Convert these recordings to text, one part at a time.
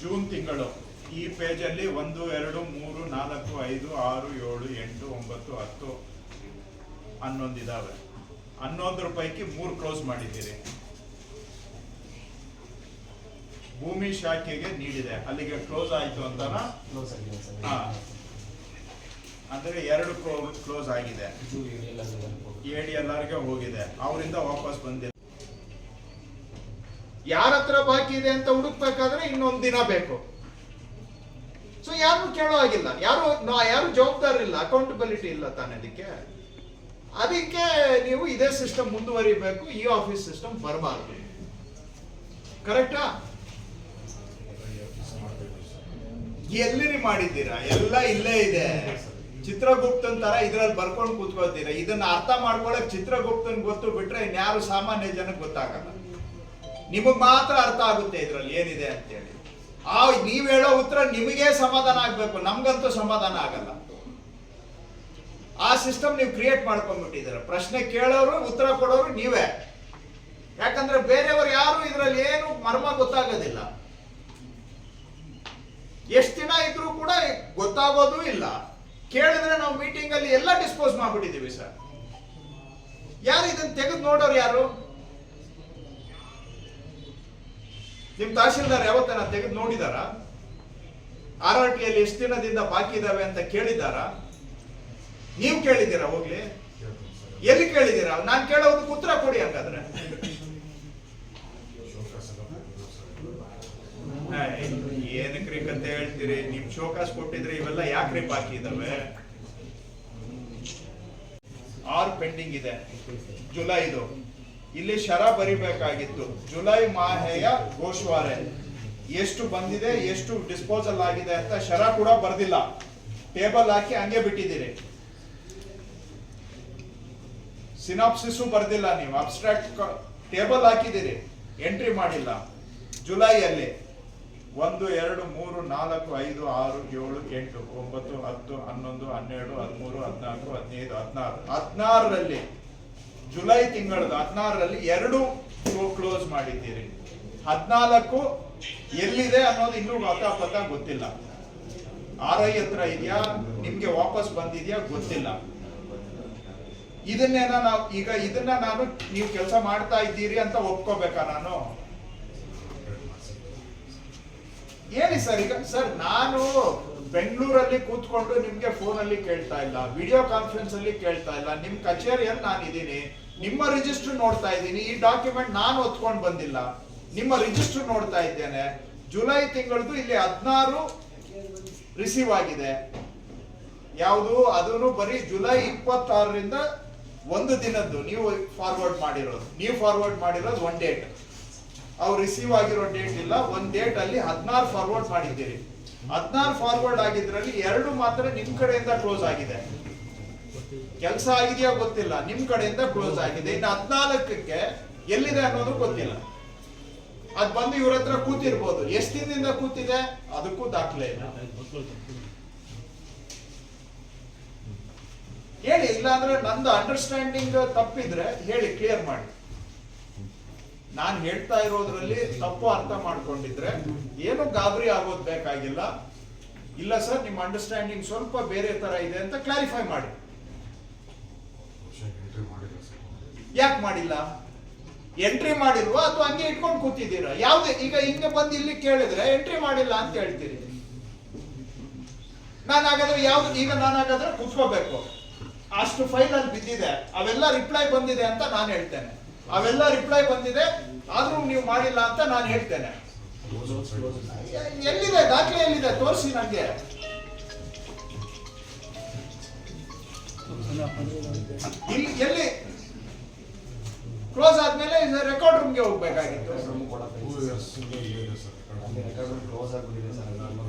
June ತಿಂಗಳು. ಈ ಪೇಜಲ್ಲಿ ಒಂದು ಎರಡು ಮೂರು ನಾಲ್ಕು ಐದು ಆರು ಏಳು ಎಂಟು ಒಂಬತ್ತು ಹತ್ತು ಹನ್ನೊಂದು ಇದಾವೆ ಹನ್ನೊಂದು ಪೈಕಿ ಮೂರು ಕ್ಲೋಸ್ ಮಾಡಿದ್ದೀರಿ. ಭೂಮಿ ಶಾಖೆಗೆ ನೀಡಿದೆ. ಅಲ್ಲಿಗೆ ಕ್ಲೋಸ್ ಆಯ್ತು ಅಂತನಾ. ಅಂದ್ರೆ ಎರಡು ಕ್ಲೋಸ್ ಆಗಿದೆ. ಎಲ್ಲರಿಗೆ ಹೋಗಿದೆ. ಅವರಿಂದ ವಾಪಸ್ ಬಂದಿಲ್ಲ. ಯಾರ ಹತ್ರ ಬಾಕಿ ಇದೆ ಅಂತ ಹುಡುಕ್ಬೇಕಾದ್ರೆ ಇನ್ನೊಂದು ದಿನ ಬೇಕು. ಸೊ ಯಾರು ಕೇಳೋ ಆಗಿಲ್ಲ ಯಾರು ಯಾರು ಜವಾಬ್ದಾರಿ ಇಲ್ಲ ಅಕೌಂಟಬಿಲಿಟಿ ಇಲ್ಲ ತಾನೆ ಅದಕ್ಕೆ. ಅದಕ್ಕೆ ನೀವು ಇದೇ ಸಿಸ್ಟಮ್ ಮುಂದುವರಿಬೇಕು, ಈ ಆಫೀಸ್ ಸಿಸ್ಟಮ್ ಬರಬಾರ್ದು. ಕರೆಕ್ಟಾ ಎಲ್ಲಿ ಮಾಡಿದ್ದೀರಾ? ಎಲ್ಲ ಇಲ್ಲೇ ಇದೆ. ಚಿತ್ರಗುಪ್ತನ್ ತರ ಇದ್ರಲ್ಲಿ ಬರ್ಕೊಂಡು ಕೂತ್ಕೊಳ್ತೀರಾ? ಇದನ್ನ ಅರ್ಥ ಮಾಡ್ಕೊಳಕ್ ಚಿತ್ರಗುಪ್ತನ್ ಗೊತ್ತು ಬಿಟ್ರೆ ಇನ್ಯಾರು ಸಾಮಾನ್ಯ ಜನಕ್ಕೆ ಗೊತ್ತಾಗಲ್ಲ. ನಿಮಗ್ ಮಾತ್ರ ಅರ್ಥ ಆಗುತ್ತೆ ಇದರಲ್ಲಿ ಏನಿದೆ ಅಂತೇಳಿ. ಆ, ನೀವು ಹೇಳೋ ಉತ್ತರ ನಿಮಗೆ ಸಮಾಧಾನ ಆಗಬೇಕು. ನಮ್ಗಂತೂ ಸಮಾಧಾನ ಆಗಲ್ಲ. ಆ ಸಿಸ್ಟಮ್ ನೀವು ಕ್ರಿಯೇಟ್ ಮಾಡ್ಕೊಂಡ್ಬಿಟ್ಟಿದ್ದೀರ. ಪ್ರಶ್ನೆ ಕೇಳೋರು, ಉತ್ತರ ಕೊಡೋರು ನೀವೇ. ಯಾಕಂದ್ರೆ ಬೇರೆಯವರು ಯಾರು ಇದರಲ್ಲಿ ಏನು ಮರ್ಮ ಗೊತ್ತಾಗೋದಿಲ್ಲ. ಎಷ್ಟು ದಿನ ಇದ್ರೂ ಕೂಡ ಗೊತ್ತಾಗೋದು ಇಲ್ಲ. ಕೇಳಿದ್ರೆ ನಾವು ಮೀಟಿಂಗ್ ಅಲ್ಲಿ ಎಲ್ಲ ಡಿಸ್ಪೋಸ್ ಮಾಡ್ಬಿಟ್ಟಿದೀವಿ ಸರ್. ಯಾರು ಇದನ್ನ ತೆಗೆದು ನೋಡೋರು ಯಾರು? ನಿಮ್ ತಹಶೀಲ್ದಾರ್ ಯಾವತ್ತನ ತೆಗೆದು ನೋಡಿದಾರ? ಆರ್ ಆರ್ ಟಿಯಲ್ಲಿ ಎಷ್ಟು ದಿನದಿಂದ ಬಾಕಿ ಇದಾವೆ ಅಂತ ಕೇಳಿದಾರ? ನೀವು ಕೇಳಿದ್ದೀರಾ ಹೋಗ್ಲಿ? ಎಲ್ಲಿ ಕೇಳಿದ್ದೀರಾ? ನಾನ್ ಕೇಳೋದಕ್ಕೆ ಉತ್ತರ ಕೊಡಿ ಹಂಗಾದ್ರೆ. ಏನಕ್ರಿ ಅಂತ ಹೇಳ್ತೀರಿ? ನಿಮ್ ಶೋಕಾಸ್ ಕೊಟ್ಟಿದ್ರೆ ಇವೆಲ್ಲ ಯಾಕ್ರಿ ಬಾಕಿ ಇದಾವೆ? ಆರ್ ಪೆಂಡಿಂಗ್ ಇದೆ. ಜುಲೈದು. ಇಲ್ಲಿ ಶರ ಬರಿಬೇಕಾಗಿತ್ತು. ಜುಲೈ ಮಾಹೆಯ ಗೋಶ್ವಾರೆ ಎಷ್ಟು ಬಂದಿದೆ, ಎಷ್ಟು ಡಿಸ್ಪೋಸಲ್ ಆಗಿದೆ ಅಂತ ಶರ ಕೂಡ ಬರ್ದಿಲ್ಲ. ಟೇಬಲ್ ಹಾಕಿ ಹಂಗೆ ಬಿಟ್ಟಿದ್ದೀರಿ. ಸಿನಾಪ್ಸಿಸು ಬರ್ದಿಲ್ಲ ನೀವು. ಅಬ್ಸ್ಟ್ರಾಕ್ಟ್ ಟೇಬಲ್ ಹಾಕಿದ್ದೀರಿ. ಎಂಟ್ರಿ ಮಾಡಿಲ್ಲ. ಜುಲೈಯಲ್ಲಿ ಒಂದು, ಎರಡು, ಮೂರು, ನಾಲ್ಕು, ಐದು, ಆರು, ಏಳು, ಎಂಟು, ಒಂಬತ್ತು, ಹತ್ತು, ಹನ್ನೊಂದು, ಹನ್ನೆರಡು, ಹದಿಮೂರು, ಹದಿನಾಲ್ಕು, ಹದಿನೈದು, ಹದಿನಾರು. ಹದಿನಾರರಲ್ಲಿ ಜುಲೈ ತಿಂಗಳದ ಹದಿನಾರರಲ್ಲಿ ಎರಡು ಕ್ಲೋಸ್ ಮಾಡಿದ್ದೀರಿ. ಹದಿನಾಲ್ಕು ಎಲ್ಲಿದೆ ಅನ್ನೋದು ಇನ್ನೂ ಪತ್ತ ಗೊತ್ತಿಲ್ಲ. ಆರ್ ಐ ಹತ್ರ ಇದೆಯಾ? ನಿಮ್ಗೆ ವಾಪಸ್ ಬಂದಿದ್ಯಾ? ಗೊತ್ತಿಲ್ಲ. ಇದನ್ನೇನ ನಾವು ಈಗ ಇದನ್ನ ನಾನು ನೀವು ಕೆಲಸ ಮಾಡ್ತಾ ಇದ್ದೀರಿ ಅಂತ ಒಪ್ಕೋಬೇಕಾ ನಾನು? ಏನಿ ಸರ್ ಈಗ. ಸರ್, ನಾನು ಬೆಂಗಳೂರಲ್ಲಿ ಕೂತ್ಕೊಂಡು ನಿಮ್ಗೆ ಫೋನ್ ಅಲ್ಲಿ ಕೇಳ್ತಾ ಇಲ್ಲ ವಿಡಿಯೋ ಕಾನ್ಫರೆನ್ಸ್ ಅಲ್ಲಿ ಕೇಳ್ತಾ ಇಲ್ಲ, ನಿಮ್ ಕಚೇರಿಯಲ್ಲಿ ನಾನು ಇದ್ದೀನಿ, ನಿಮ್ಮ ರಿಜಿಸ್ಟರ್ ನೋಡ್ತಾ ಇದ್ದೀನಿ, ಈ ಡಾಕ್ಯುಮೆಂಟ್ ನಾನು ಹೊತ್ಕೊಂಡು ಬಂದಿಲ್ಲ, ನಿಮ್ಮ ರಿಜಿಸ್ಟರ್ ನೋಡ್ತಾ ಇದ್ದೇನೆ. ಜುಲೈ ತಿಂಗಳದು ಇಲ್ಲಿ ಹದಿನಾರು ರಿಸೀವ್ ಆಗಿದೆ. ಯಾವುದು? ಅದನ್ನು ಬರೀ ಜುಲೈ ಇಪ್ಪತ್ತಾರರಿಂದ ಒಂದು ದಿನದ್ದು ನೀವು ಫಾರ್ವರ್ಡ್ ಮಾಡಿರೋದು. ನೀವು ಫಾರ್ವರ್ಡ್ ಮಾಡಿರೋದು ಒನ್ ಡೇಟ್ ಅವ್ರು ರಿಸೀವ್ ಆಗಿರೋ ಡೇಟ್ ಇಲ್ಲ, ಒಂದು ಡೇಟ್ ಅಲ್ಲಿ ಹದಿನಾರು ಫಾರ್ವರ್ಡ್ ಮಾಡಿದ್ದೀರಿ. ಹದಿನಾರು ಫಾರ್ವರ್ಡ್ ಆಗಿದ್ರಲ್ಲಿ ಎರಡು ಮಾತ್ರ ನಿಮ್ ಕಡೆಯಿಂದ ಕ್ಲೋಸ್ ಆಗಿದೆ. ಕೆಲಸ ಆಗಿದೆಯಾ ಗೊತ್ತಿಲ್ಲ, ನಿಮ್ ಕಡೆಯಿಂದ ಕ್ಲೋಸ್ ಆಗಿದೆ. ಇನ್ನು ಹದಿನಾಲ್ಕಕ್ಕೆ ಎಲ್ಲಿದೆ ಅನ್ನೋದು ಗೊತ್ತಿಲ್ಲ. ಅದ್ ಬಂದು ಇವ್ರ ಹತ್ರ ಕೂತಿರ್ಬೋದು. ಎಷ್ಟು ದಿನದಿಂದ ಕೂತಿದೆ? ಅದಕ್ಕೂ ದಾಖಲೆ ಇಲ್ಲ. ಹೇಳಿ, ಇಲ್ಲಾಂದ್ರೆ ನಂದು ಅಂಡರ್ಸ್ಟ್ಯಾಂಡಿಂಗ್ ತಪ್ಪಿದ್ರೆ ಹೇಳಿ ಕ್ಲಿಯರ್ ಮಾಡಿ. ನಾನು ಹೇಳ್ತಾ ಇರೋದ್ರಲ್ಲಿ ತಪ್ಪು ಅರ್ಥ ಮಾಡ್ಕೊಂಡಿದ್ರೆ ಏನು ಗಾಬರಿ ಆಗೋದು ಬೇಕಾಗಿಲ್ಲ. ಇಲ್ಲ ಸರ್, ನಿಮ್ಮ ಅಂಡರ್ಸ್ಟ್ಯಾಂಡಿಂಗ್ ಸ್ವಲ್ಪ ಬೇರೆ ತರ ಇದೆ ಅಂತ ಕ್ಲಾರಿಫೈ ಮಾಡಿ. ಯಾಕೆ ಮಾಡಿಲ್ಲ? ಎಂಟ್ರಿ ಮಾಡಿಲ್ವಾ ಅಥವಾ ಹಂಗೆ ಇಟ್ಕೊಂಡು ಕೂತಿದ್ದೀರಾ? ಯಾವ್ದೇ, ಈಗ ಹಿಂಗೆ ಬಂದು ಇಲ್ಲಿ ಕೇಳಿದ್ರೆ ಎಂಟ್ರಿ ಮಾಡಿಲ್ಲ ಅಂತ ಹೇಳ್ತೀರಿ. ನಾನು ಹಾಗಾದ್ರೆ ಯಾವ್ದು, ಈಗ ನಾನು ಹಾಗಾದ್ರೆ ಕೂತ್ಕೋಬೇಕು. ಅಷ್ಟು ಫೈಲ್ ಅಲ್ಲಿ ಬಿದ್ದಿದೆ. ಅವೆಲ್ಲ ರಿಪ್ಲೈ ಬಂದಿದೆ ಅಂತ ನಾನು ಹೇಳ್ತೇನೆ. ಅವೆಲ್ಲ ರಿಪ್ಲೈ ಬಂದಿದೆ. ಆದ್ರೂ ನೀವು ಮಾಡಿಲ್ಲ ಅಂತ ನಾನು ಹೇಳ್ತೇನೆ. ಎಲ್ಲಿದೆ? ದಾಖಲೆ ಎಲ್ಲಿದೆ? ತೋರಿಸಿ ನನಗೆ ಎಲ್ಲಿ? ಕ್ಲೋಸ್ ಆದ್ಮೇಲೆ ರೆಕಾರ್ಡ್ ರೂಮ್ಗೆ ಹೋಗ್ಬೇಕಾಗಿತ್ತು.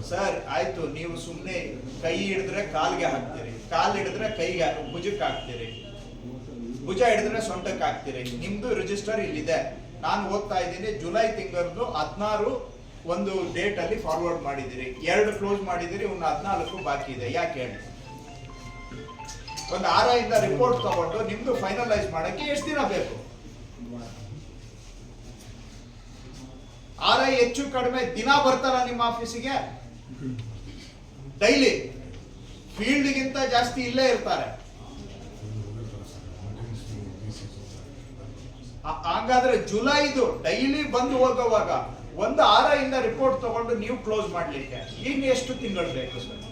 ಸರ್ ಆಯ್ತು. ನೀವು ಸುಮ್ಮನೆ ಕೈ ಹಿಡಿದ್ರೆ ಕಾಲ್ಗೆ ಹಾಕ್ತೀರಿ. ಕಾಲ್ ಹಿಡಿದ್ರೆ ಕೈಗೆ ಭುಜಕ್ಕೆ ಹಾಕ್ತೀರಿ. ಭುಜ ಹಿಡಿದ್ರೆ ಸೊಂಟಕ್ಕೆ ಹಾಕ್ತೀರಿ ನಿಮ್ದು ರಿಜಿಸ್ಟರ್ ಇಲ್ಲಿದೆ. ನಾನು ಓದ್ತಾ ಇದ್ದೀನಿ. ಜುಲೈ ತಿಂಗಳದ್ದು ಹದಿನಾರು ಒಂದು ಡೇಟ್ ಅಲ್ಲಿ ಫಾರ್ವರ್ಡ್ ಮಾಡಿದಿರಿ ಎರಡು ಕ್ಲೋಸ್ ಮಾಡಿದಿರಿ ಒಂದು ಹದಿನಾಲ್ಕು ಬಾಕಿ ಇದೆ. ಯಾಕೆ ಹೇಳಿ? ಒಂದು ಆರ ಇಂದ ರಿಪೋರ್ಟ್ ತಗೊಂಡು ನಿಮ್ದು ಫೈನಲೈಸ್ ಮಾಡಕ್ಕೆ ಎಷ್ಟು ದಿನ ಬೇಕು? ಆರ್ ಐ ಹೆಚ್ಚು ಕಡಿಮೆ ದಿನ ಬರ್ತಾರ ನಿಮ್ಮ ಆಫೀಸಿಗೆ ಡೈಲಿ ಫೀಲ್ಡ್ಗಿಂತ ಜಾಸ್ತಿ ಇಲ್ಲೇ ಇರ್ತಾರೆ ಆ- ಹಾಗಾದ್ರೆ ಜುಲೈದು ಡೈಲಿ ಬಂದು ಹೋಗುವಾಗ ಒಂದು ಆರ ಇಂದ ರಿಪೋರ್ಟ್ ತಗೊಂಡು ನೀವು ಕ್ಲೋಸ್ ಮಾಡ್ಲಿಕ್ಕೆ. ಇನ್ನು ಎಷ್ಟು ತಿಂಗಳು ಬೇಕು ಸರ್?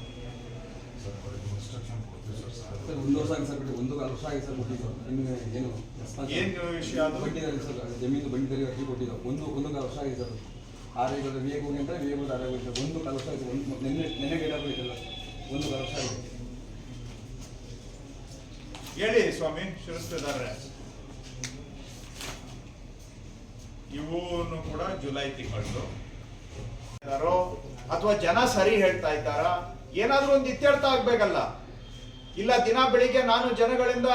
ಸರ್ ಒಂದು ವರ್ಷ ಆಗಿ ಸರ್ ಬಿಟ್ಟು ಒಂದು ವರ್ಷ ಆಗಿ ಸರ್ ಕೊಟ್ಟಿದ್ದು. ಇನ್ನು ಏನು ಏನು ವಿಷಯ ಅದು? ಬಡ್ಡಿದಲ್ಲಿ ಸರ್ ಜಮೀನು ಬಡ್ಡಿದಲ್ಲಿ ಅರ್ಜಿ ಕೊಟ್ಟಿದ್ದು. ಒಂದು ಒಂದು ಕಾಲು ವರ್ಷ ಆಗಿದೆ ಸರ್. ಆರ್ ಐ ವಿ ಹೋಗಿ ಅಂತ ವಿ ಎ ಆರ್ ಹೋಗಿ ಒಂದು ಕಾಲು ವರ್ಷ ಆಗಿದೆ. ಒಂದು ನೆನ್ನೆ ನಿನ್ನೆ ಡೇಟ್ ಆಗೋಯ್ತಲ್ಲ ಒಂದು ಕಾಲು ವರ್ಷ ಆಗಿದೆ. ಹೇಳಿ ಸ್ವಾಮಿ ಶಿರಸ್ತಿದ್ದಾರೆ ಇವನು ಕೂಡ ಜುಲೈ ತಿಂಗಳು ಅಥವಾ ಜನ ಸರಿ ಹೇಳ್ತಾ ಇದ್ದಾರಾ? ಏನಾದ್ರೂ ಒಂದು ಇತ್ಯರ್ಥ ಆಗ್ಬೇಕಲ್ಲ. ಇಲ್ಲ, ದಿನ ಬೆಳಿಗ್ಗೆ ನಾನು ಜನಗಳಿಂದ,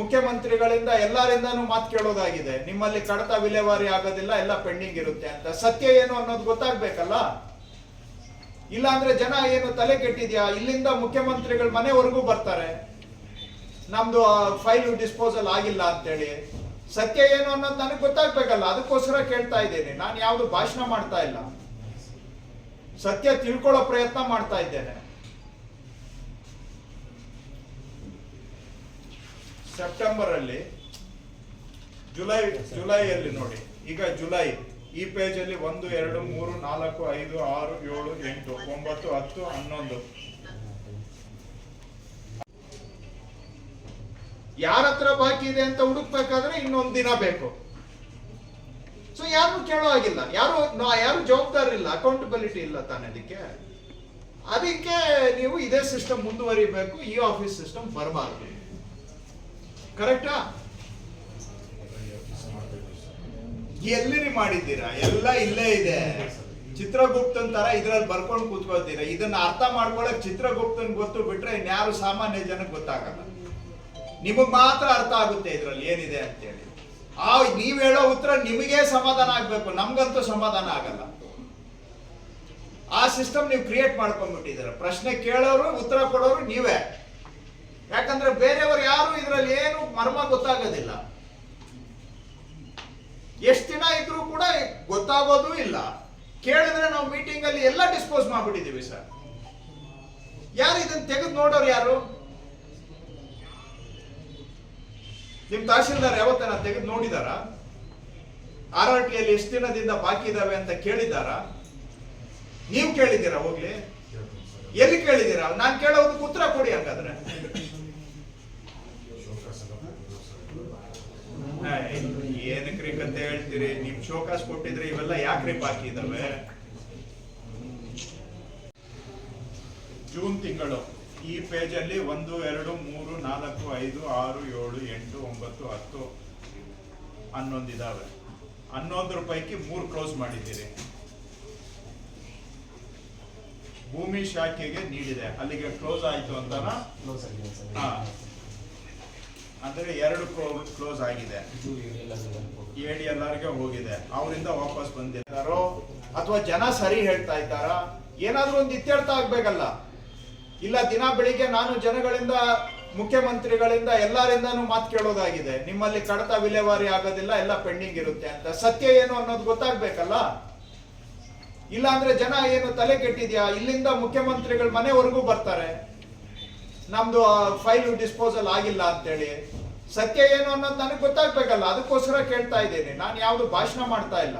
ಮುಖ್ಯಮಂತ್ರಿಗಳಿಂದ, ಎಲ್ಲರಿಂದಾನು ಮಾತು ಕೇಳೋದಾಗಿದೆ. ನಿಮ್ಮಲ್ಲಿ ಕಡತ ವಿಲೇವಾರಿ ಆಗೋದಿಲ್ಲ, ಎಲ್ಲ ಪೆಂಡಿಂಗ್ ಇರುತ್ತೆ ಅಂತ. ಸತ್ಯ ಏನು ಅನ್ನೋದು ಗೊತ್ತಾಗ್ಬೇಕಲ್ಲ? ಇಲ್ಲ ಅಂದ್ರೆ ಜನ ಏನು ತಲೆ ಕೆಟ್ಟಿದ್ಯಾ? ಇಲ್ಲಿಂದ ಮುಖ್ಯಮಂತ್ರಿಗಳ ಮನೆವರೆಗೂ ಬರ್ತಾರೆ. ನಮ್ದು ಫೈಲ್ ಡಿಸ್ಪೋಸಲ್ ಆಗಿಲ್ಲ ಅಂತೇಳಿ. ಸತ್ಯ ಏನು ಅನ್ನೋದು ನನಗೆ ಗೊತ್ತಾಗ್ಬೇಕಲ್ಲ, ಅದಕ್ಕೋಸ್ಕರ ಕೇಳ್ತಾ ಇದ್ದೇನೆ. ನಾನು ಯಾವುದು ಭಾಷಣ ಮಾಡ್ತಾ ಇಲ್ಲ. ಸತ್ಯ ತಿಳ್ಕೊಳ್ಳೋ ಪ್ರಯತ್ನ ಮಾಡ್ತಾ ಇದ್ದೇನೆ. ಸೆಪ್ಟೆಂಬರ್ ಅಲ್ಲಿ ಜುಲೈ, ಜುಲೈಯಲ್ಲಿ ನೋಡಿ. ಈಗ ಜುಲೈ, ಈ ಪೇಜ್ ಅಲ್ಲಿ ಒಂದು, ಎರಡು, ಮೂರು, ನಾಲ್ಕು, ಐದು, ಆರು, ಏಳು, ಎಂಟು, ಒಂಬತ್ತು, ಹತ್ತು, ಹನ್ನೊಂದು. ಯಾರ ಹತ್ರ ಬಾಕಿ ಇದೆ ಅಂತ ಹುಡುಕ್ಬೇಕಾದ್ರೆ ಇನ್ನೊಂದು ದಿನ ಬೇಕು. ಸೊ ಯಾರು ಕೇಳೋ ಆಗಿಲ್ಲ ಯಾರು ಯಾರು ಜವಾಬ್ದಾರಿ ಇಲ್ಲ ಅಕೌಂಟಬಿಲಿಟಿ ಇಲ್ಲ ತಾನೆ ಅದಕ್ಕೆ. ಅದಕ್ಕೆ ನೀವು ಇದೇ ಸಿಸ್ಟಮ್ ಮುಂದುವರಿಬೇಕು, ಈ ಆಫೀಸ್ ಸಿಸ್ಟಮ್ ಬರಬಾರ್ದು. ಕರೆಕ್ಟಾ ಎಲ್ಲಿ ಮಾಡಿದ್ದೀರಾ? ಎಲ್ಲ ಇಲ್ಲೇ ಇದೆ. ಚಿತ್ರಗುಪ್ತನ್ ತರ ಇದ್ರಲ್ಲಿ ಬರ್ಕೊಂಡು ಕೂತ್ಕೊಳ್ತೀರಾ? ಇದನ್ನ ಅರ್ಥ ಮಾಡ್ಕೊಳಕ್ ಚಿತ್ರಗುಪ್ತನ್ ಗೊತ್ತು ಬಿಟ್ರೆ ಇನ್ಯಾರು ಸಾಮಾನ್ಯ ಜನಕ್ಕೆ ಗೊತ್ತಾಗಲ್ಲ. ನಿಮಗ್ ಮಾತ್ರ ಅರ್ಥ ಆಗುತ್ತೆ ಇದರಲ್ಲಿ ಏನಿದೆ ಅಂತೇಳಿ. ಆ, ನೀವು ಹೇಳೋ ಉತ್ತರ ನಿಮಗೆ ಸಮಾಧಾನ ಆಗಬೇಕು. ನಮ್ಗಂತೂ ಸಮಾಧಾನ ಆಗಲ್ಲ. ಆ ಸಿಸ್ಟಮ್ ನೀವು ಕ್ರಿಯೇಟ್ ಮಾಡ್ಕೊಂಡ್ಬಿಟ್ಟಿದ್ದೀರ. ಪ್ರಶ್ನೆ ಕೇಳೋರು, ಉತ್ತರ ಕೊಡೋರು ನೀವೇ. ಯಾಕಂದ್ರೆ ಬೇರೆಯವರು ಯಾರು ಇದರಲ್ಲಿ ಏನು ಮರ್ಮ ಗೊತ್ತಾಗೋದಿಲ್ಲ. ಎಷ್ಟು ದಿನ ಇದ್ರೂ ಕೂಡ ಗೊತ್ತಾಗೋದೂ ಇಲ್ಲ. ಕೇಳಿದ್ರೆ ನಾವು ಮೀಟಿಂಗ್ ಅಲ್ಲಿ ಎಲ್ಲ ಡಿಸ್ಪೋಸ್ ಮಾಡ್ಬಿಟ್ಟಿದೀವಿ ಸರ್. ಯಾರು ಇದನ್ನ ತೆಗೆದು ನೋಡೋರು ಯಾರು? ನಿಮ್ ತಹಶೀಲ್ದಾರ್ ಯಾವತ್ತನ ತೆಗೆದು ನೋಡಿದಾರ? ಆರ್ ಆರ್ ಟಿಯಲ್ಲಿ ಎಷ್ಟು ದಿನದಿಂದ ಬಾಕಿ ಇದಾವೆ ಅಂತ ಕೇಳಿದಾರ? ನೀವು ಕೇಳಿದ್ದೀರಾ ಹೋಗ್ಲಿ? ಎಲ್ಲಿ ಕೇಳಿದ್ದೀರಾ ನಾನ್ ಕೇಳೋದು ಉತ್ತರ ಕೊಡಿ ಹಂಗಾದ್ರೆ. ಏನಕ್ರಿ ಅಂತ ಹೇಳ್ತೀರಿ? ನಿಮ್ ಶೋಕಾಸ್ ಕೊಟ್ಟಿದ್ರೆ ಇವೆಲ್ಲ ಯಾಕ್ರಿ ಬಾಕಿ ಇದಾವೆ? ಜೂನ್ ತಿಂಗಳು. ಈ ಪೇಜಲ್ಲಿ ಅಲ್ಲಿ ಒಂದು ಎರಡು ಮೂರು ನಾಲ್ಕು ಐದು ಆರು ಏಳು ಎಂಟು ಒಂಬತ್ತು ಹತ್ತು ಹನ್ನೊಂದು ಇದಾವೆ ಹನ್ನೊಂದು ರೂಪಾಯಿಗೆ ಮೂರು ಕ್ಲೋಸ್ ಮಾಡಿದ್ದೀರಿ. ಭೂಮಿ ಶಾಖೆಗೆ ನೀಡಿದೆ. ಅಲ್ಲಿಗೆ ಕ್ಲೋಸ್ ಆಯ್ತು ಅಂತನಾ? ಕ್ಲೋಸ್ ಆಗಿದೆ ಸರ್. ಅಂದ್ರೆ ಎರಡು ಕ್ಲೋಸ್ ಆಗಿದೆ. ಎಡಿ ಎಲ್ಲರಿಗೆ ಹೋಗಿದೆ. ಅವರಿಂದ ವಾಪಸ್ ಬಂದಿದ್ದಾರೋ? ಅಥವಾ ಜನ ಸರಿ ಹೇಳ್ತಾ ಇದ್ದಾರಾ? ಏನಾದ್ರೂ ಒಂದು ಇತ್ಯರ್ಥ ಆಗ್ಬೇಕಲ್ಲ. ಇಲ್ಲ, ದಿನ ಬೆಳಿಗ್ಗೆ ನಾನು ಜನಗಳಿಂದ, ಮುಖ್ಯಮಂತ್ರಿಗಳಿಂದ, ಎಲ್ಲರಿಂದಾನು ಮಾತು ಕೇಳೋದಾಗಿದೆ. ನಿಮ್ಮಲ್ಲಿ ಕಡತ ವಿಲೇವಾರಿ ಆಗೋದಿಲ್ಲ, ಎಲ್ಲ ಪೆಂಡಿಂಗ್ ಇರುತ್ತೆ ಅಂತ. ಸತ್ಯ ಏನು ಅನ್ನೋದು ಗೊತ್ತಾಗ್ಬೇಕಲ್ಲ? ಇಲ್ಲ ಅಂದ್ರೆ ಜನ ಏನು ತಲೆ ಕೆಟ್ಟಿದ್ಯಾ? ಇಲ್ಲಿಂದ ಮುಖ್ಯಮಂತ್ರಿಗಳ ಮನೆವರೆಗೂ ಬರ್ತಾರೆ. ನಮ್ದು ಫೈಲ್ ಡಿಸ್ಪೋಸಲ್ ಆಗಿಲ್ಲ ಅಂತೇಳಿ. ಸತ್ಯ ಏನು ಅನ್ನೋದು ನನಗೆ ಗೊತ್ತಾಗ್ಬೇಕಲ್ಲ, ಅದಕ್ಕೋಸ್ಕರ ಕೇಳ್ತಾ ಇದ್ದೇನೆ. ನಾನು ಯಾವ್ದು ಭಾಷಣ ಮಾಡ್ತಾ ಇಲ್ಲ.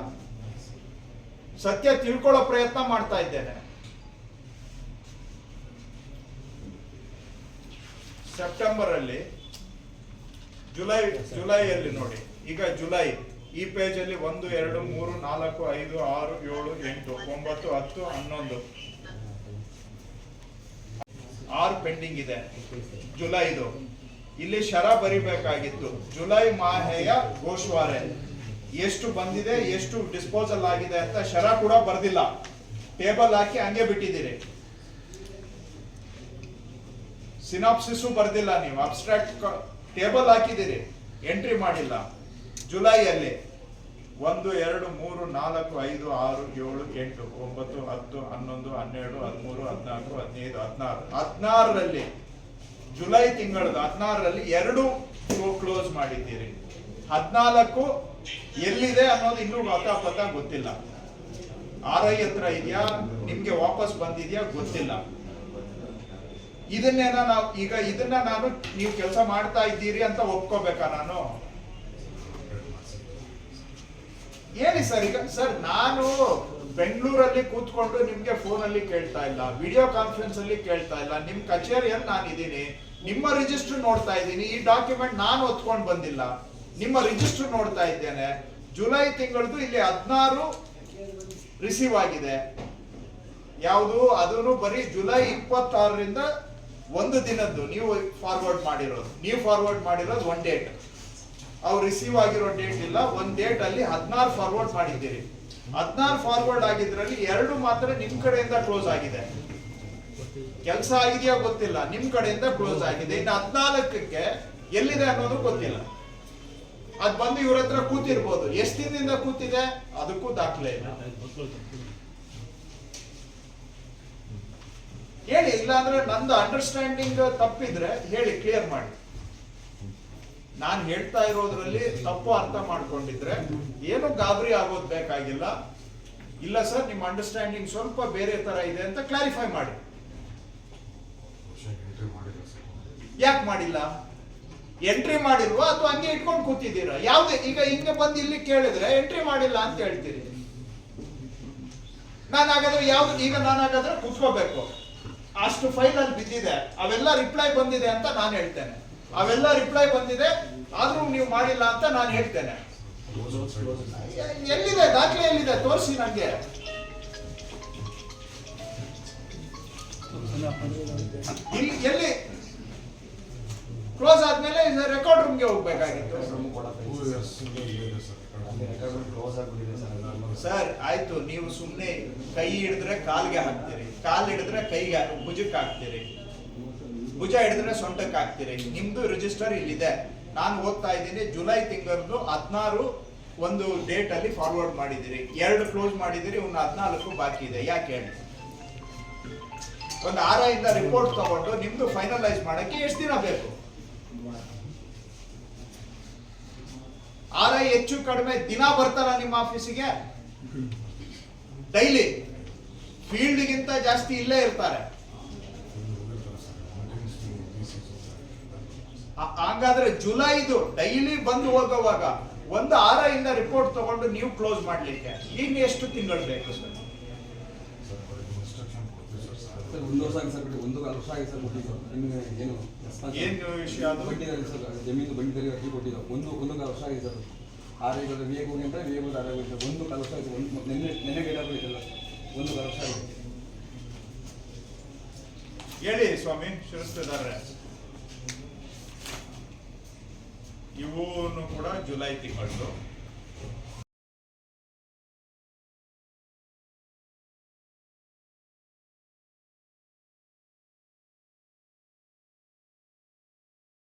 ಸತ್ಯ ತಿಳ್ಕೊಳ್ಳೋ ಪ್ರಯತ್ನ ಮಾಡ್ತಾ ಇದ್ದೇನೆ. ಸೆಪ್ಟೆಂಬರ್ ಅಲ್ಲಿ ಜುಲೈ, ಜುಲೈಯಲ್ಲಿ ನೋಡಿ. ಈಗ ಜುಲೈ, ಈ ಪೇಜ್ ಅಲ್ಲಿ ಒಂದು, ಎರಡು, ಮೂರು, ನಾಲ್ಕು, ಐದು, ಆರು, ಏಳು, ಎಂಟು, ಒಂಬತ್ತು, ಹತ್ತು, ಹನ್ನೊಂದು. ಆರು ಪೆಂಡಿಂಗ್ ಇದೆ ಜುಲೈದು. ಇಲ್ಲಿ ಶರ ಬರಿಬೇಕಾಗಿತ್ತು. ಜುಲೈ ಮಾಹೆಯ ಗೋಶ್ವಾರೆ ಎಷ್ಟು ಬಂದಿದೆ, ಎಷ್ಟು ಡಿಸ್ಪೋಸಲ್ ಆಗಿದೆ ಅಂತ ಶರ ಕೂಡ ಬರ್ದಿಲ್ಲ. ಟೇಬಲ್ ಹಾಕಿ ಹಂಗೆ ಬಿಟ್ಟಿದ್ದೀರಿ. ಸಿನಾಪ್ಸಿಸು ಬರೆದಿಲ್ಲ ನೀವು. ಅಬ್ಸ್ಟ್ರಾಕ್ಟ್ ಟೇಬಲ್ ಹಾಕಿದ್ದೀರಿ. ಎಂಟ್ರಿ ಮಾಡಿಲ್ಲ. ಜುಲೈಯಲ್ಲಿ ಒಂದು, ಎರಡು, ಮೂರು, ನಾಲ್ಕು, ಐದು, ಆರು, ಏಳು, ಎಂಟು, ಒಂಬತ್ತು, ಹತ್ತು, ಹನ್ನೊಂದು, ಹನ್ನೆರಡು, ಹದಿಮೂರು, ಹದಿನಾಲ್ಕು, ಹದಿನೈದು, ಹದಿನಾರು. ಹದಿನಾರರಲ್ಲಿ, ಜುಲೈ ತಿಂಗಳದ ಹದಿನಾರರಲ್ಲಿ ಎರಡು ಕ್ಲೋಸ್ ಮಾಡಿದ್ದೀರಿ. ಹದಿನಾಲ್ಕು ಎಲ್ಲಿದೆ ಅನ್ನೋದು ಇನ್ನೂ ಪತ ಗೊತ್ತಿಲ್ಲ. ಆರ್ ಐ ಹತ್ರ ಇದೆಯಾ? ನಿಮ್ಗೆ ವಾಪಸ್ ಬಂದಿದ್ಯಾ? ಗೊತ್ತಿಲ್ಲ. ಇದನ್ನೇನ ನಾವು, ಈಗ ಇದನ್ನ ನಾನು ನೀವು ಕೆಲಸ ಮಾಡ್ತಾ ಇದ್ದೀರಿ ಅಂತ ಒಪ್ಕೋಬೇಕಾ ನಾನು? ಏನಿ ಸರ್, ಈಗ ಸರ್, ನಾನು ಬೆಂಗಳೂರಲ್ಲಿ ಕೂತ್ಕೊಂಡು ನಿಮ್ಗೆ ಫೋನ್ ಅಲ್ಲಿ ಕೇಳ್ತಾ ಇಲ್ಲ, ವಿಡಿಯೋ ಕಾನ್ಫರೆನ್ಸ್ ಅಲ್ಲಿ ಕೇಳ್ತಾ ಇಲ್ಲ, ನಿಮ್ ಕಚೇರಿಯಲ್ಲಿ ನಾನು ಇದ್ದೀನಿ, ನಿಮ್ಮ ರಿಜಿಸ್ಟರ್ ನೋಡ್ತಾ ಇದ್ದೀನಿ, ಈ ಡಾಕ್ಯುಮೆಂಟ್ ನಾನು ಒತ್ಕೊಂಡು ಬಂದಿಲ್ಲ, ನಿಮ್ಮ ರಿಜಿಸ್ಟರ್ ನೋಡ್ತಾ ಇದ್ದೇನೆ, ಜುಲೈ ತಿಂಗಳದು ಇಲ್ಲಿ ಹದಿನಾರು ರಿಸೀವ್ ಆಗಿದೆ. ಯಾವುದು? ಅದನ್ನು ಬರೀ ಜುಲೈ ಇಪ್ಪತ್ತಾರರಿಂದ ಒಂದು ದಿನದ್ದು ನೀವು ಫಾರ್ವರ್ಡ್ ಮಾಡಿರೋದು. ನೀವು ಫಾರ್ವರ್ಡ್ ಮಾಡಿರೋದು ಒನ್ ಡೇಟ್ ಅವ್ರು ರಿಸೀವ್ ಆಗಿರೋ ಡೇಟ್ ಇಲ್ಲ, ಒಂದು ಡೇಟ್ ಅಲ್ಲಿ ಹದಿನಾರು ಫಾರ್ವರ್ಡ್ ಮಾಡಿದ್ದೀರಿ. ಹದಿನಾರು ಫಾರ್ವರ್ಡ್ ಆಗಿದ್ರಲ್ಲಿ ಎರಡು ಮಾತ್ರ ನಿಮ್ಮ ಕಡೆಯಿಂದ ಕ್ಲೋಸ್ ಆಗಿದೆ. ಕೆಲಸ ಆಗಿದೆಯಾ ಗೊತ್ತಿಲ್ಲ ನಿಮ್ಮ ಕಡೆಯಿಂದ ಕ್ಲೋಸ್ ಆಗಿದೆ. ಇನ್ನು ಹದಿನಾಲ್ಕಕ್ಕೆ ಎಲ್ಲಿದೆ ಅನ್ನೋದು ಗೊತ್ತಿಲ್ಲ. ಅದು ಬಂದು ಇವ್ರ ಹತ್ರ ಕೂತಿರ್ಬೋದು. ಎಷ್ಟು ದಿನದಿಂದ ಕೂತಿದೆ? ಅದಕ್ಕೂ ದಾಖಲೆ ಇಲ್ಲ. ಹೇಳಿ, ಇಲ್ಲಾಂದ್ರೆ ನಂದು ಅಂಡರ್ಸ್ಟ್ಯಾಂಡಿಂಗ್ ತಪ್ಪಿದ್ರೆ ಹೇಳಿ ಕ್ಲಿಯರ್ ಮಾಡಿ. ನಾನು ಹೇಳ್ತಾ ಇರೋದ್ರಲ್ಲಿ ತಪ್ಪು ಅರ್ಥ ಮಾಡ್ಕೊಂಡಿದ್ರೆ ಏನು ಗಾಬರಿ ಆಗೋದು ಬೇಕಾಗಿಲ್ಲ. ಇಲ್ಲ ಸರ್, ನಿಮ್ಮ ಅಂಡರ್ಸ್ಟ್ಯಾಂಡಿಂಗ್ ಸ್ವಲ್ಪ ಬೇರೆ ತರ ಇದೆ ಅಂತ ಕ್ಲಾರಿಫೈ ಮಾಡಿ. ಯಾಕೆ ಮಾಡಿಲ್ಲ? ಎಂಟ್ರಿ ಮಾಡಿಲ್ವಾ ಅಥವಾ ಹಂಗೆ ಇಟ್ಕೊಂಡು ಕೂತಿದ್ದೀರಾ? ಯಾವ್ದು, ಈಗ ಹಿಂಗೆ ಬಂದು ಇಲ್ಲಿ ಕೇಳಿದ್ರೆ ಎಂಟ್ರಿ ಮಾಡಿಲ್ಲ ಅಂತ ಹೇಳ್ತೀರಿ. ನಾನು ಹಾಗಾದ್ರೆ ಯಾವ್ದು, ಈಗ ನಾನು ಹಾಗಾದ್ರೆ ಕೂತ್ಕೋಬೇಕು. ಅಷ್ಟು ಫೈಲ್ ಅಲ್ಲಿ ಬಿದ್ದಿದೆ. ಅವೆಲ್ಲ ರಿಪ್ಲೈ ಬಂದಿದೆ ಅಂತ ನಾನು ಹೇಳ್ತೇನೆ. ಅವೆಲ್ಲ ರಿಪ್ಲೈ ಬಂದಿದೆ. ಆದ್ರೂ ನೀವು ಮಾಡಿಲ್ಲ ಅಂತ ನಾನು ಹೇಳ್ತೇನೆ. ಎಲ್ಲಿದೆ? ದಾಖಲೆ ಎಲ್ಲಿದೆ? ತೋರಿಸಿ ನನಗೆ ಎಲ್ಲಿ? ಕ್ಲೋಸ್ ಆದ್ಮೇಲೆ ರೆಕಾರ್ಡ್ ರೂಮ್ಗೆ ಹೋಗ್ಬೇಕಾಗಿತ್ತು. ಸರ್. ಸರ್ ಆಯ್ತು, ನೀವು ಸುಮ್ಮನೆ ಕೈ ಹಿಡಿದ್ರೆ ಕಾಲ್ಗೆ ಹಾಕ್ತೀರಿ. ಕಾಲ್ ಹಿಡಿದ್ರೆ ಕೈಗೆ ಭುಜಕ್ಕೆ ಹಾಕ್ತೀರಿ. ಭುಜ ಹಿಡಿದ್ರೆ ಸೊಂಟಕ್ಕೆ ಹಾಕ್ತೀರಿ. ನಿಮ್ದು ರಿಜಿಸ್ಟರ್ ಇಲ್ಲಿದೆ. ನಾನು ಓದ್ತಾ ಇದ್ದೀನಿ, ಜುಲೈ ತಿಂಗಳದ್ದು ಹದಿನಾರು ಒಂದು ಡೇಟ್ ಅಲ್ಲಿ ಫಾರ್ವರ್ಡ್ ಮಾಡಿದಿರಿ ಎರಡು ಕ್ಲೋಸ್ ಮಾಡಿದಿರಿ ಒಂದು ಹದಿನಾಲ್ಕು ಬಾಕಿ ಇದೆ. ಯಾಕೆ ಹೇಳಿ? ಒಂದು ಆರ ಇಂದ ರಿಪೋರ್ಟ್ ತಗೊಂಡು ನಿಮ್ದು ಫೈನಲೈಸ್ ಮಾಡಕ್ಕೆ ಎಷ್ಟು ದಿನ ಬೇಕು? ಆರ ಹೆಚ್ಚು ಕಡಿಮೆ ದಿನ ಬರ್ತಾರ ನಿಮ್ಮ ಆಫೀಸಿಗೆ? ಡೈಲಿ. ಫೀಲ್ಡ್ಗಿಂತ ಜಾಸ್ತಿ ಇಲ್ಲೇ ಇರ್ತಾರೆ. ಹಾಗಾದ್ರೆ ಜುಲೈದು ಡೈಲಿ ಬಂದು ಹೋಗುವಾಗ ಒಂದು ಆರ ಇಂದ ರಿಪೋರ್ಟ್ ತಗೊಂಡು ನೀವು ಕ್ಲೋಸ್ ಮಾಡ್ಲಿಕ್ಕೆ. ಇನ್ನು ಎಷ್ಟು ತಿಂಗಳು ಬೇಕು? ಸರ್, ಒಂದು ವರ್ಷ ಆಗಿ ಸರ್ ಒಂದು ವರ್ಷ ಆಗಿ ಸರ್ ಏನು. ಏನು ವಿಷಯ ಅದು? ಸರ್ ಜಮೀನು ಬಡ್ಡಿದಲ್ಲಿ ಅರ್ಜಿ ಕೊಟ್ಟಿದ್ದು ಒಂದು ಒಂದು ಕಾಲು ವರ್ಷ ಆಗಿದೆ ಸರ್ ಆರು ಈಗ ವಿ ಹೋಗಿ ಅಂತ ವಿ ಹೋಗಿ ಆರು ಹೋಗಿ ಒಂದು ಕಾಲು ವರ್ಷ ಆಗಿದೆ. ಒಂದು ನೆನೆ ನಿನ್ನೆ ಡೇಟ್ ಆಗಿಲ್ಲ ಒಂದು ಕಾಲು ವರ್ಷ ಆಗಿದೆ. ಹೇಳಿ ಸ್ವಾಮಿ ಶಿರಸ್ತಿದ್ದಾರೆ ಇವನು ಕೂಡ ಜುಲೈ ತಿಂಗಳು.